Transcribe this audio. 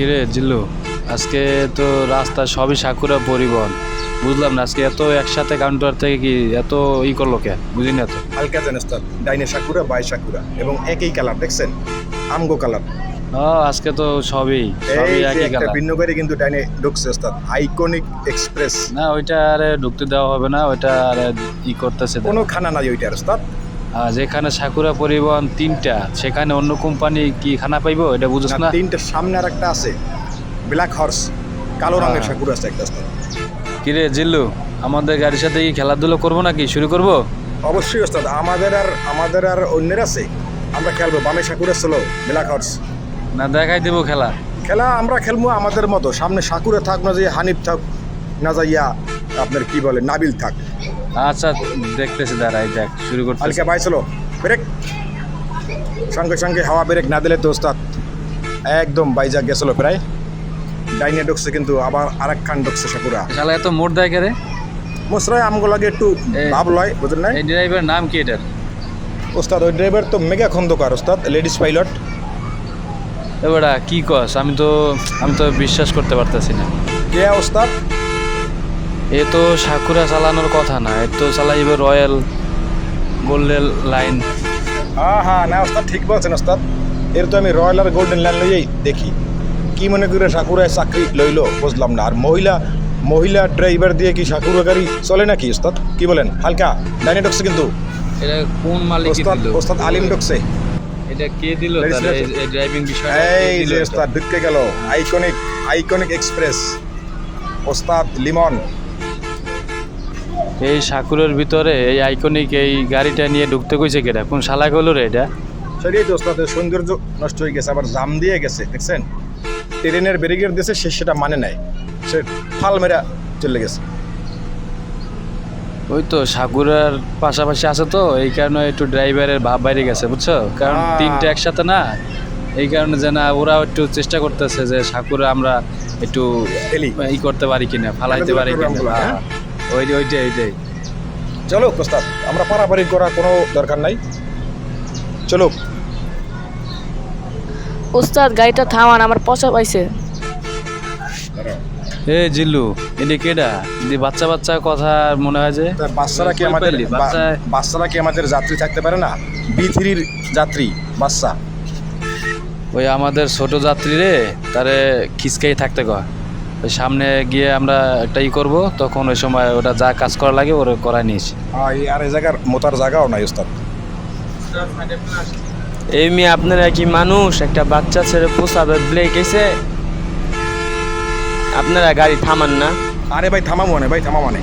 কিরে জিল্লু আজকে তো রাস্তা সবই সাকুরা পরিবহন। বুঝলাম না আজকে এত একসাথে কাউন্টার থেকে কি এত ই করল কে? বুঝি না তো। হালকা জান ওস্তাদ ডাইনে সাকুরা বাই সাকুরা এবং একই কালার দেখছেন? আমগো কালার। আজকে তো সবই সবই একই কালার। ভিন্ন গাড়ি কিন্তু ডাইনে ঢুকছে ওস্তাদ আইকনিক এক্সপ্রেস। না ওইটা আরে ঢুকতে দেওয়া হবে না ওইটা আরে ই করতেছে কোনো খানা নাই ওইটার ওস্তাদ। যেখানে সাকুরা পরিবহন তিনটা সেখানে অন্য কোম্পানি কি খানা পাইবো? এটা বুঝছ না, তিনটা সামনে আর একটা আছে। ব্ল্যাক হর্স কালো রঙের হ্যাঁ। সাকুরা আছে একটা কিরে জিল্লু আমাদের গাড়ির সাথে কি খেলাধুলো করব নাকি? শুরু করব? অবশ্যই ওস্তাদ আমাদের আর আমাদের আর অন্যের আছে। আমরা খেলব বামে সাকুরা ছিল ব্ল্যাক হর্স না দেখাই দেবো খেলা। খেলা আমরা খেলব আমাদের মতো সামনে সাকুরা থাক না যে হানিফ থাক না যাইয়া আপনার কি বলে নাবিল থাক। আচ্ছা দেখতেছি দাঁড়াই দেখ শুরু করতে হালকা বাই চলো ব্রেক সঙ্গে সঙ্গে হাওয়া ব্রেক না দিলে তো ওস্তাদ একদম বাইজা গেছিল প্রায়। ডাইনে ঢুকছে কিন্তু আবার আরেক খান ঢুকছে সাকুরা শালা এত মোট দেয় কে রে মোসরাই আমগো লাগে একটু ভাব লয় বুঝলেন না এই ড্রাইভারের নাম কি এটার? ওস্তাদ ওই ড্রাইভার তো মেগা খন্দকার ওস্তাদ লেডিস পাইলট এবারা কি কস? আমি তো আমি তো বিশ্বাস করতে পারতেছি না। কে ওস্তাদ? এ তো সাকুরা চালানোর কথা না এ তো চালাইবে রয়্যাল গোল্ডেন লাইন। হ্যাঁ হ্যাঁ না ওস্তাদ ঠিক বলছেন ওস্তাদ। এর তো আমি রয়্যাল আর গোল্ডেন লাইন লইয়েই দেখি। কি মনে করে সাকুরায় চাকরি লইলো বুঝলাম না। আর মহিলা মহিলা ড্রাইভার দিয়ে কি সাকুরা গাড়ি চলে নাকি ওস্তাদ? কি বলেন? হালকা ডাইনে ঢুকছে কিন্তু। এটা কোন মালিক ওস্তাদ ওস্তাদ আলিম ঢুকছে এটা কে দিল এই- ড্রাইভিং বিষয়টা কে এই যে? ওস্তাদ ঢুকে গেল। আইকনিক আইকনিক এক্সপ্রেস ওস্তাদ লিমন। এই সাকুরের ভিতরে এই আইকনিক এই গাড়িটা নিয়ে ঢুকতে কইছে কেটা কোন শালা গেলো রে এটা? সেটাই তো ওস্তাদের সৌন্দর্য নষ্ট হয়ে গেছে আবার জাম দিয়ে গেছে দেখছেন? ট্রেনের ব্যারিকেড দিয়েছে সে সেটা মানে নাই। সে ফাল মেরা চলে গেছে। ওই তো সাকুরার পাশাপাশি আছে তো এই কারণে একটু ড্রাইভারের ভাব বাইরে গেছে বুঝছ? কারণ তিনটা একসাথে না এই কারণে যে না ওরা একটু চেষ্টা করতেছে যে সাকুরা আমরা একটু ই করতে পারি কিনা ফালাইতে পারি কিনা হ্যাঁ? হ্যাঁ। ওই ওইটাই ওইটাই চলো আমরা পারাপারি করার কোনো দরকার নাই। চলো। উস্তাদ গাড়িটা থামান আমার পচা পাইছে। এ জিল্লু এটি কেডা? বাচ্চা বাচ্চা কথা মনে হয় যে? বাচ্চারা কি আমাদের বাচ্চারা কি আমাদের যাত্রী থাকতে পারে না? বি থ্রির যাত্রী বাচ্চা। ওই আমাদের ছোট যাত্রী রে তারে খিসকাই থাকতে কয়। ওই সামনে গিয়ে আমরা একটা ই করব তখন ওই সময় ওটা যা কাজ করা লাগে ওরা করাই নিয়েছি। আর এই- আর এই জায়গার মোতার জায়গাও নাই ওস্তাদ? এই মেয়ে আপনারা একই মানুষ? একটা বাচ্চা ছেড়ে পোষাবে ব্লেক এসে আপনারা গাড়ি থামান না। আরে ভাই থামাবো না ভাই থামাবো না।